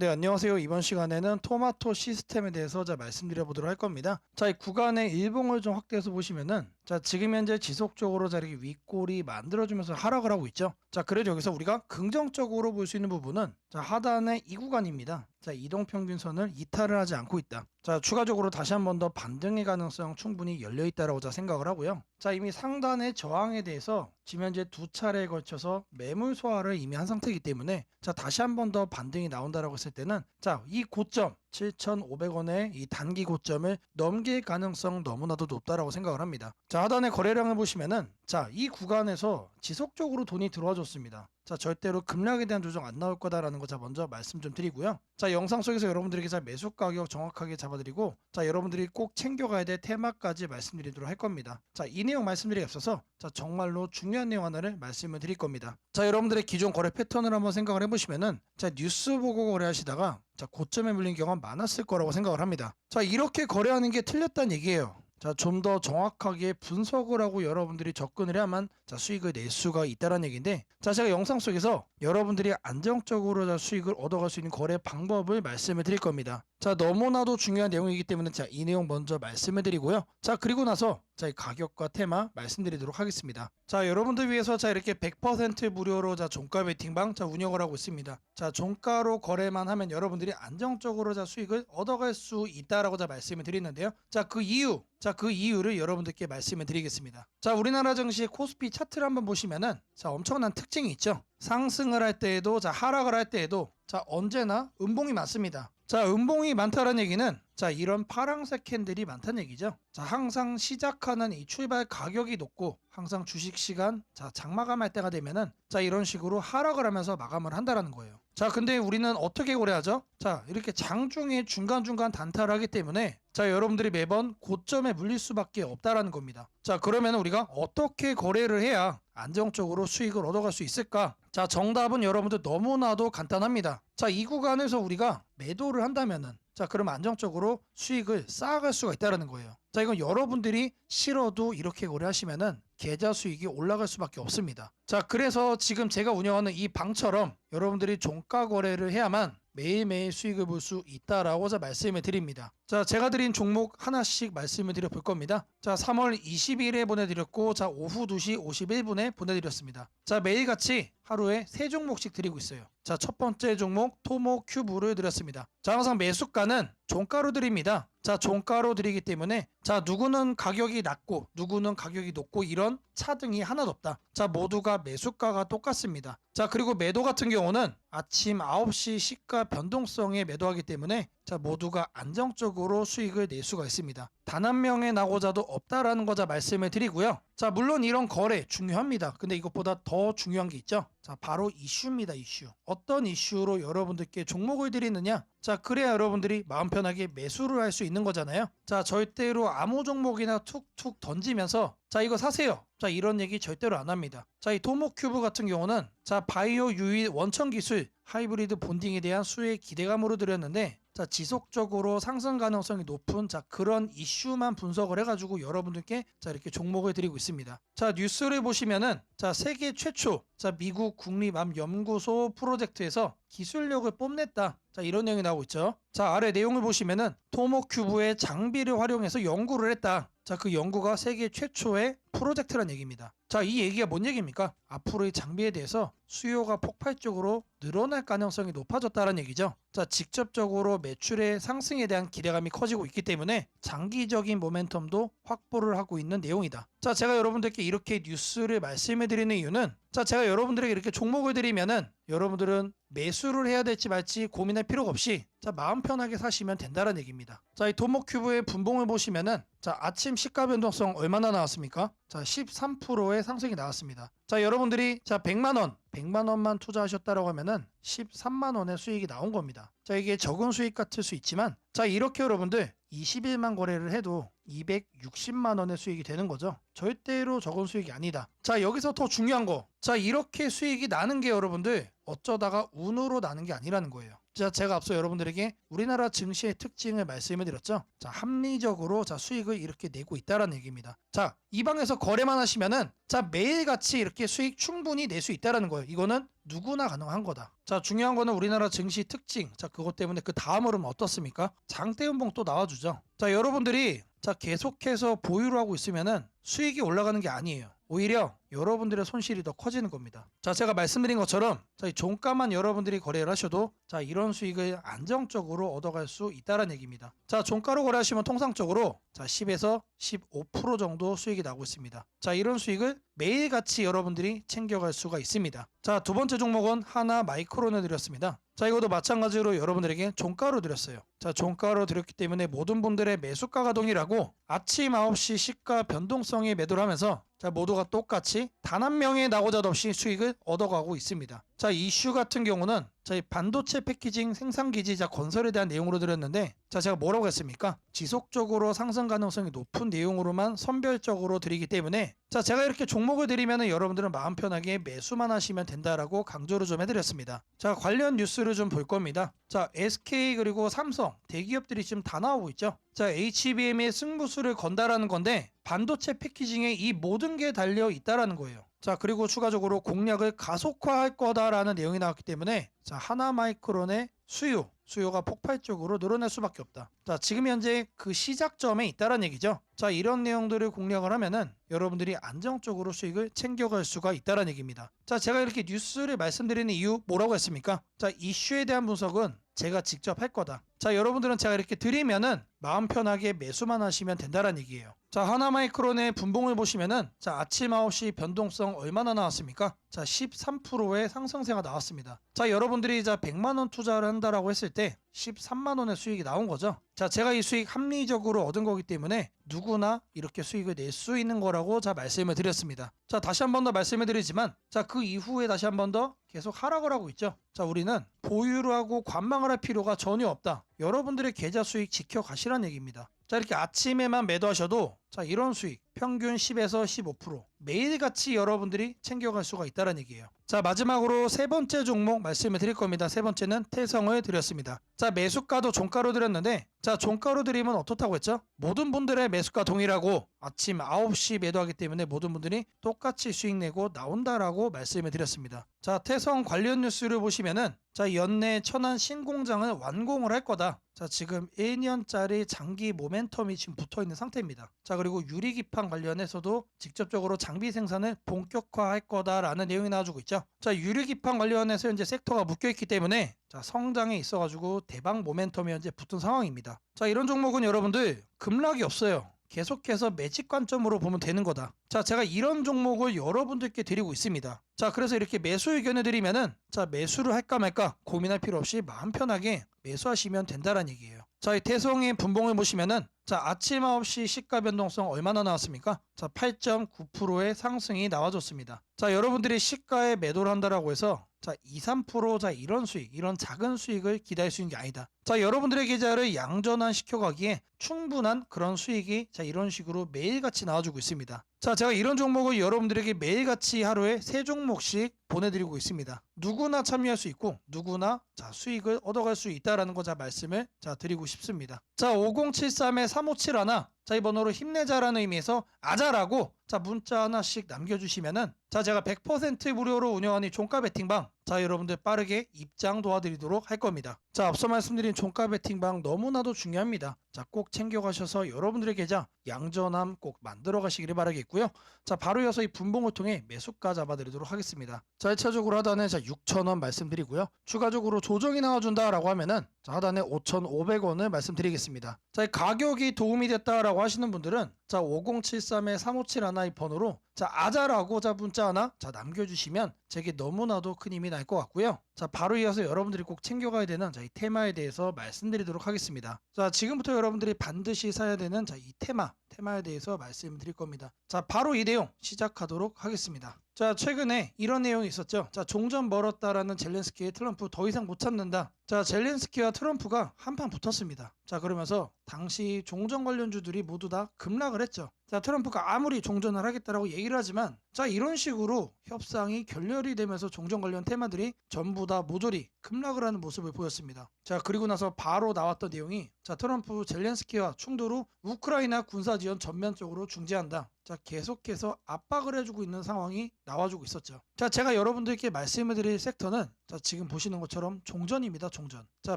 네, 안녕하세요. 이번 시간에는 토마토 시스템에 대해서 자 말씀드려 보도록 할 겁니다. 자, 이 구간의 일봉을 좀 확대해서 보시면은 자, 지금 현재 지속적으로 자 이렇게 윗골이 만들어주면서 하락을 하고 있죠. 자, 그래서 여기서 우리가 긍정적으로 볼 수 있는 부분은 자, 하단의 이 구간입니다. 자, 이동 평균선을 이탈을 하지 않고 있다. 자, 추가적으로 다시 한 번 더 반등의 가능성 충분히 열려 있다라고 자 생각을 하고요. 자, 이미 상단의 저항에 대해서 지금 현재 두 차례에 걸쳐서 매물 소화를 이미 한 상태이기 때문에 자, 다시 한 번 더 반등이 나온다라고 했을 때는 자, 이 고점 7,500원의 이 단기 고점을 넘길 가능성 너무나도 높다라고 생각을 합니다. 자, 하단의 거래량을 보시면은 자, 이 구간에서 지속적으로 돈이 들어와 줬습니다. 자, 절대로 급락에 대한 조정 안 나올 거다라는 거 자 먼저 말씀 좀 드리고요. 자, 영상 속에서 여러분들에게 자 매수 가격 정확하게 잡아드리고 자, 여러분들이 꼭 챙겨가야 될 테마까지 말씀드리도록 할 겁니다. 자, 이 내용 말씀드리기 앞서서 자, 정말로 중요한 내용 하나를 말씀을 드릴 겁니다. 자, 여러분들의 기존 거래 패턴을 한번 생각을 해보시면은 자, 뉴스 보고 거래하시다가 자, 고점에 물린 경우가 많았을 거라고 생각을 합니다. 자, 이렇게 거래하는 게 틀렸다는 얘기예요. 자, 좀 더 정확하게 분석을 하고 여러분들이 접근을 해야만 자, 수익을 낼 수가 있다는 얘기인데, 자, 제가 영상 속에서 여러분들이 안정적으로 자, 수익을 얻어갈 수 있는 거래 방법을 말씀을 드릴 겁니다. 자, 너무나도 중요한 내용이기 때문에 자, 이 내용 먼저 말씀을 드리고요. 자, 그리고 나서 자, 이 가격과 테마 말씀드리도록 하겠습니다. 자, 여러분들 위해서 자, 이렇게 100% 무료로 자, 종가 베팅방 자, 운영을 하고 있습니다. 자, 종가로 거래만 하면 여러분들이 안정적으로 자, 수익을 얻어갈 수 있다라고 자, 말씀을 드리는데요. 자, 그 이유 자, 그 이유를 여러분들께 말씀을 드리겠습니다. 자, 우리나라 증시 코스피 차트를 한번 보시면은 자, 엄청난 특징이 있죠. 상승을 할 때에도 자, 하락을 할 때에도 자, 언제나 음봉이 많습니다. 자, 음봉이 많다는 얘기는 자, 이런 파랑색 캔들이 많다는 얘기죠. 자, 항상 시작하는 이 출발 가격이 높고 항상 주식 시간 자, 장마감할 때가 되면은 자, 이런 식으로 하락을 하면서 마감을 한다라는 거예요. 자, 근데 우리는 어떻게 거래하죠? 자, 이렇게 장중에 중간중간 단타를 하기 때문에 자, 여러분들이 매번 고점에 물릴 수밖에 없다라는 겁니다. 자, 그러면 우리가 어떻게 거래를 해야 안정적으로 수익을 얻어갈 수 있을까? 자, 정답은 여러분들 너무나도 간단합니다. 자, 이 구간에서 우리가 매도를 한다면은 자, 그럼 안정적으로 수익을 쌓아갈 수가 있다는 거예요. 자, 이건 여러분들이 싫어도 이렇게 거래하시면은 계좌 수익이 올라갈 수밖에 없습니다. 자, 그래서 지금 제가 운영하는 이 방처럼 여러분들이 종가 거래를 해야만 매일매일 수익을 볼 수 있다라고 자 말씀을 드립니다. 자, 제가 드린 종목 하나씩 말씀을 드려 볼 겁니다. 자, 3월 20일에 보내드렸고, 자, 오후 2시 51분에 보내드렸습니다. 자, 매일같이 하루에 세 종목씩 드리고 있어요. 자, 첫 번째 종목 토모 큐브를 드렸습니다. 자, 항상 매수가는 종가로 드립니다. 자, 종가로 드리기 때문에 자, 누구는 가격이 낮고 누구는 가격이 높고 이런 차등이 하나도 없다. 자, 모두가 매수가가 똑같습니다. 자, 그리고 매도 같은 경우는 아침 9시 시가 변동성에 매도하기 때문에 자, 모두가 안정적으로 수익을 낼 수가 있습니다. 단 한 명의 나고자도 없다라는 거자 말씀을 드리고요. 자, 물론 이런 거래 중요합니다. 근데 이것보다 더 중요한 게 있죠. 자, 바로 이슈입니다, 이슈. 어떤 이슈로 여러분들께 종목을 드리느냐? 자, 그래야 여러분들이 마음 편하게 매수를 할 수 있는 거잖아요. 자, 절대로 아무 종목이나 툭툭 던지면서 자, 이거 사세요. 자, 이런 얘기 절대로 안 합니다. 자, 이 토모큐브 같은 경우는 자, 바이오 유일 원천 기술 하이브리드 본딩에 대한 수의 기대감으로 드렸는데 자, 지속적으로 상승 가능성이 높은 자, 그런 이슈만 분석을 해 가지고 여러분들께 자, 이렇게 종목을 드리고 있습니다. 자, 뉴스를 보시면은 자, 세계 최초 자, 미국 국립암연구소 프로젝트에서 기술력을 뽐냈다. 자, 이런 내용이 나오고 있죠. 자, 아래 내용을 보시면은 토모큐브의 장비를 활용해서 연구를 했다. 자, 그 연구가 세계 최초의 프로젝트란 얘기입니다. 자, 이 얘기가 뭔 얘기입니까? 앞으로의 장비에 대해서 수요가 폭발적으로 늘어날 가능성이 높아졌다는 얘기죠. 자, 직접적으로 매출의 상승에 대한 기대감이 커지고 있기 때문에 장기적인 모멘텀도 확보를 하고 있는 내용이다. 자, 제가 여러분들께 이렇게 뉴스를 말씀해 드리는 이유는 자, 제가 여러분들에게 이렇게 종목을 드리면은 여러분들은 매수를 해야 될지 말지 고민할 필요가 없이 자, 마음 편하게 사시면 된다는 얘기입니다. 자, 이 도모큐브의 분봉을 보시면은 자, 아침 시가 변동성 얼마나 나왔습니까? 자, 13%의 상승이 나왔습니다. 자, 여러분들이 자, 100만 원, 100만 원만 투자하셨다라고 하면은 13만 원의 수익이 나온 겁니다. 자, 이게 적은 수익 같을 수 있지만 자, 이렇게 여러분들 21만 거래를 해도 260만 원의 수익이 되는 거죠. 절대로 적은 수익이 아니다. 자, 여기서 더 중요한 거. 자, 이렇게 수익이 나는 게 여러분들 어쩌다가 운으로 나는 게 아니라는 거예요. 자, 제가 앞서 여러분들에게 우리나라 증시의 특징을 말씀을 드렸죠. 자, 합리적으로 자, 수익을 이렇게 내고 있다라는 얘기입니다. 자, 이 방에서 거래만 하시면은 자, 매일같이 이렇게 수익 충분히 낼 수 있다라는 거예요. 이거는 누구나 가능한 거다. 자, 중요한 거는 우리나라 증시 특징. 자, 그것 때문에 그 다음으로는 어떻습니까? 장대음봉 또 나와 주죠. 자, 여러분들이 자, 계속해서 보유를 하고 있으면은 수익이 올라가는 게 아니에요. 오히려 여러분들의 손실이 더 커지는 겁니다. 자, 제가 말씀드린 것처럼 자, 이 종가만 여러분들이 거래를 하셔도 자, 이런 수익을 안정적으로 얻어갈 수 있다는 얘기입니다. 자, 종가로 거래하시면 통상적으로 자, 10에서 15% 정도 수익이 나고 있습니다. 자, 이런 수익을 매일같이 여러분들이 챙겨갈 수가 있습니다. 자, 두 번째 종목은 하나 마이크론을 드렸습니다. 자, 이것도 마찬가지로 여러분들에게 종가로 드렸어요. 자, 종가로 드렸기 때문에 모든 분들의 매수가가 동일하고 아침 9시 시가 변동성에 매도를 하면서 자, 모두가 똑같이 단 한 명의 낙오자도 없이 수익을 얻어가고 있습니다. 자, 이슈 같은 경우는 저희 반도체 패키징 생산 기지 자 건설에 대한 내용으로 드렸는데 자, 제가 뭐라고 했습니까? 지속적으로 상승 가능성이 높은 내용으로만 선별적으로 드리기 때문에 자, 제가 이렇게 종목을 드리면은 여러분들은 마음 편하게 매수만 하시면 된다라고 강조를 좀 해드렸습니다. 자, 관련 뉴스를 좀 볼 겁니다. 자, SK 그리고 삼성 대기업들이 지금 다 나오고 있죠. 자, HBM의 승부수를 건다라는 건데 반도체 패키징에 이 모든 게 달려 있다라는 거예요. 자, 그리고 추가적으로 공략을 가속화할 거다라는 내용이 나왔기 때문에 자, 하나 마이크론의 수요, 수요가 폭발적으로 늘어날 수밖에 없다. 자, 지금 현재 그 시작점에 있다라는 얘기죠. 자, 이런 내용들을 공략을 하면은 여러분들이 안정적으로 수익을 챙겨갈 수가 있다라는 얘기입니다. 자, 제가 이렇게 뉴스를 말씀드리는 이유 뭐라고 했습니까? 자, 이슈에 대한 분석은 제가 직접 할 거다. 자, 여러분들은 제가 이렇게 드리면은 마음 편하게 매수만 하시면 된다라는 얘기예요. 자, 하나 마이크론의 분봉을 보시면은 자, 아침 9시 변동성 얼마나 나왔습니까? 자, 13%의 상승세가 나왔습니다. 자, 여러분들이 자 100만 원 투자를 한다라고 했을 때 13만 원의 수익이 나온 거죠. 자, 제가 이 수익 합리적으로 얻은 거기 때문에 누구나 이렇게 수익을 낼 수 있는 거라고 자 말씀을 드렸습니다. 자, 다시 한 번 더 말씀을 드리지만 자, 그 이후에 다시 한 번 더 계속 하락을 하고 있죠. 자, 우리는 보유를 하고 관망을 할 필요가 전혀 없다. 여러분들의 계좌 수익 지켜가시란 얘기입니다. 자, 이렇게 아침에만 매도하셔도 자, 이런 수익 평균 10에서 15% 매일같이 여러분들이 챙겨갈 수가 있다는 얘기예요. 자, 마지막으로 세 번째 종목 말씀을 드릴 겁니다. 세 번째는 태성을 드렸습니다. 자, 매수가도 종가로 드렸는데 자, 종가로 드리면 어떻다고 했죠? 모든 분들의 매수가 동일하고 아침 9시 매도하기 때문에 모든 분들이 똑같이 수익 내고 나온다라고 말씀을 드렸습니다. 자, 태성 관련 뉴스를 보시면은 자, 연내 천안 신공장을 완공을 할 거다. 자, 지금 1년짜리 장기 모멘텀이 지금 붙어 있는 상태입니다. 자, 그리고 유리기판 관련해서도 직접적으로 장비 생산을 본격화할 거다라는 내용이 나와주고 있죠. 자, 유리기판 관련해서 현재 섹터가 묶여 있기 때문에 자, 성장에 있어가지고 대박 모멘텀이 현재 붙은 상황입니다. 자, 이런 종목은 여러분들 급락이 없어요. 계속해서 매직 관점으로 보면 되는 거다. 자, 제가 이런 종목을 여러분들께 드리고 있습니다. 자, 그래서 이렇게 매수 의견을 드리면은 자, 매수를 할까 말까 고민할 필요 없이 마음 편하게 매수하시면 된다는 얘기예요. 자, 이 태성의 분봉을 보시면은 자, 아침 9시 시가 변동성 얼마나 나왔습니까? 자, 8.9%의 상승이 나와줬습니다. 자, 여러분들이 시가에 매도를 한다라고 해서 자, 2, 3%자 이런 수익, 이런 작은 수익을 기다릴 수 있는 게 아니다. 자, 여러분들의 계좌를 양전환 시켜가기에 충분한 그런 수익이 자, 이런 식으로 매일같이 나와주고 있습니다. 자, 제가 이런 종목을 여러분들에게 매일같이 하루에 세 종목씩 보내드리고 있습니다. 누구나 참여할 수 있고 누구나 자 수익을 얻어갈 수 있다라는 거 자 말씀을 자 드리고 싶습니다. 자 5073에 3571. 자, 이 번호로 힘내자라는 의미에서 아자라고 자 문자 하나씩 남겨주시면은 자 제가 100% 무료로 운영하는 이 종가 베팅방 자 여러분들 빠르게 입장 도와드리도록 할 겁니다. 자 앞서 말씀드린 종가 베팅방 너무나도 중요합니다. 자 꼭 챙겨가셔서 여러분들의 계좌 양전함 꼭 만들어 가시기를 바라겠고요. 자 바로 이어서 이 분봉을 통해 매수가 잡아드리도록 하겠습니다. 자 1차적으로 하단에 자 6,000원 말씀드리고요. 추가적으로 조정이 나와준다라고 하면은 자 하단에 5,500원을 말씀드리겠습니다. 자이 가격이 도움이 됐다라고 하시는 분들은 자 5073에 3571이 번호로 자 아자라고 자 문자 하나 자 남겨주시면 제게 너무나도 큰 힘이 날 것 같고요. 자 바로 이어서 여러분들이 꼭 챙겨가야 되는 자 이 테마에 대해서 말씀드리도록 하겠습니다. 자 지금부터 여러분들이 반드시 사야 되는 자 이 테마 테마에 대해서 말씀드릴 겁니다. 자 바로 이 내용 시작하도록 하겠습니다. 자 최근에 이런 내용이 있었죠. 자 종전 멀었다라는 젤렌스키의 트럼프 더 이상 못 참는다. 자 젤렌스키와 트럼프가 한판 붙었습니다. 자 그러면서 당시 종전 관련주들이 모두 다 급락을 했죠. 자 트럼프가 아무리 종전을 하겠다라고 얘기를 하지만 자 이런 식으로 협상이 결렬이 되면서 종전 관련 테마들이 전부 다 모조리 급락을 하는 모습을 보였습니다. 자 그리고 나서 바로 나왔던 내용이 자 트럼프 젤렌스키와 충돌 후 우크라이나 군사 지원 전면적으로 중지한다. 자 계속해서 압박을 해주고 있는 상황이 나와주고 있었죠. 자 제가 여러분들께 말씀을 드릴 섹터는 자 지금 보시는 것처럼 종전입니다. 종전. 자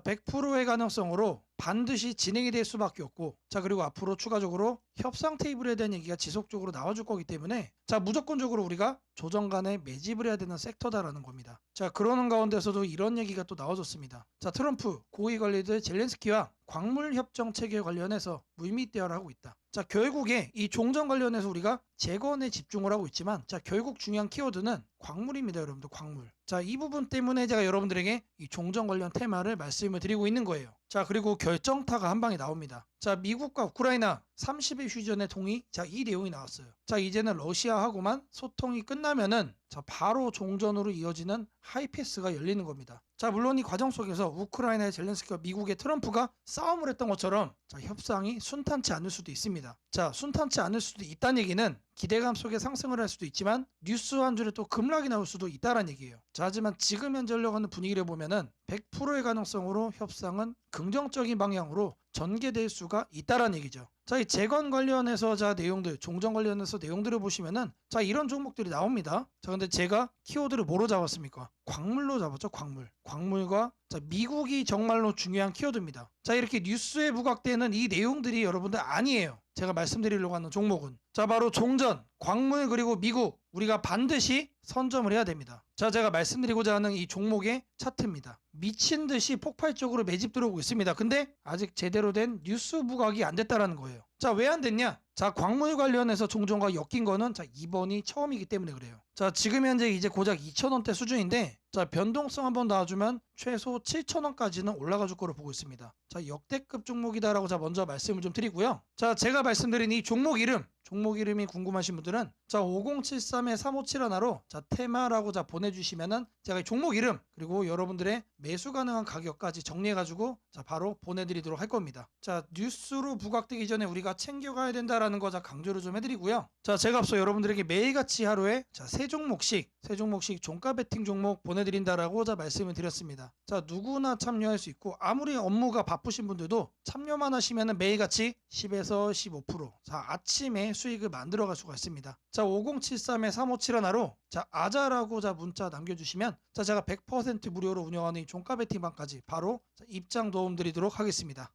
100%의 가능성으로 반드시 진행이 될 수밖에 없고 자 그리고 앞으로 추가적으로 협상 테이블에 대한 얘기가 지속적으로 나와줄 거기 때문에 자 무조건적으로 우리가 조정 간에 매집을 해야 되는 섹터다라는 겁니다. 자 그러는 가운데서도 이런 얘기가 또 나와줬습니다. 자 트럼프 고위 관리들 젤렌스키와 광물 협정 체계 관련해서 물밑 대화를 하고 있다. 자 결국에 이 종전 관련해서 우리가 재건에 집중을 하고 있지만 자 결국 중요한 키워드는 광물입니다 여러분들 광물. 자 이 부분 때문에 제가 여러분들에게 이 종전 관련 테마를 말씀을 드리고 있는 거예요. 자 그리고 결정타가 한 방에 나옵니다. 자 미국과 우크라이나 30일 휴전의 동의 자 이 내용이 나왔어요. 자 이제는 러시아하고만 소통이 끝나면은 자 바로 종전으로 이어지는 하이패스가 열리는 겁니다. 자 물론 이 과정 속에서 우크라이나의 젤렌스키와 미국의 트럼프가 싸움을 했던 것처럼 자 협상이 순탄치 않을 수도 있습니다. 자 순탄치 않을 수도 있다는 얘기는 기대감 속에 상승을 할 수도 있지만 뉴스 한 줄에 또 급락이 나올 수도 있다는 얘기예요. 자, 하지만 지금 현재 흘러가는 분위기를 보면은 100%의 가능성으로 협상은 긍정적인 방향으로 전개될 수가 있다라는 얘기죠. 자, 이 재건 관련해서 자 내용들, 종전 관련해서 내용들을 보시면은 자 이런 종목들이 나옵니다. 자, 근데 제가 키워드를 뭐로 잡았습니까? 광물로 잡았죠, 광물. 광물과 자 미국이 정말로 중요한 키워드입니다. 자 이렇게 뉴스에 부각되는 이 내용들이 여러분들 아니에요. 제가 말씀드리려고 하는 종목은 자 바로 종전, 광물 그리고 미국 우리가 반드시 선점을 해야 됩니다. 자 제가 말씀드리고자 하는 이 종목의 차트입니다. 미친 듯이 폭발적으로 매집 들어오고 있습니다. 근데 아직 제대로 된 뉴스 부각이 안 됐다라는 거예요. 자 왜 안 됐냐? 자 광물 관련해서 종전과 엮인 거는 자 이번이 처음이기 때문에 그래요. 자 지금 현재 이제 고작 2,000원대 수준인데 자 변동성 한번 놔주면 최소 7,000원까지는 올라가 줄 거로 보고 있습니다. 자 역대급 종목이다라고 자 먼저 말씀을 좀 드리고요. 자 제가 말씀드린 이 종목 이름 종목 이름이 궁금하신 분들은 자 5073에 357 하나로 자 테마라고 자 보내주시면은 제가 이 종목 이름 그리고 여러분들의 매수 가능한 가격까지 정리해가지고 자 바로 보내드리도록 할 겁니다. 자 뉴스로 부각되기 전에 우리가 챙겨가야 된다라는 거 자 강조를 좀 해드리고요. 자 제가 앞서 여러분들에게 매일같이 하루에 자세 종목씩 세 종목씩 종가 베팅 종목 보내드린다라고 자 말씀을 드렸습니다. 자 누구나 참여할 수 있고 아무리 업무가 바쁘신 분들도 참여만 하시면은 매일같이 10에서 15%자 아침에 수익을 만들어갈 수가 있습니다. 자 5073에 357 하나로 자 아자라고 자 문자 남겨주시면 자 제가 100% 무료로 운영하는 이 종가 베팅방까지 바로 자, 입장 도움 드리도록 하겠습니다.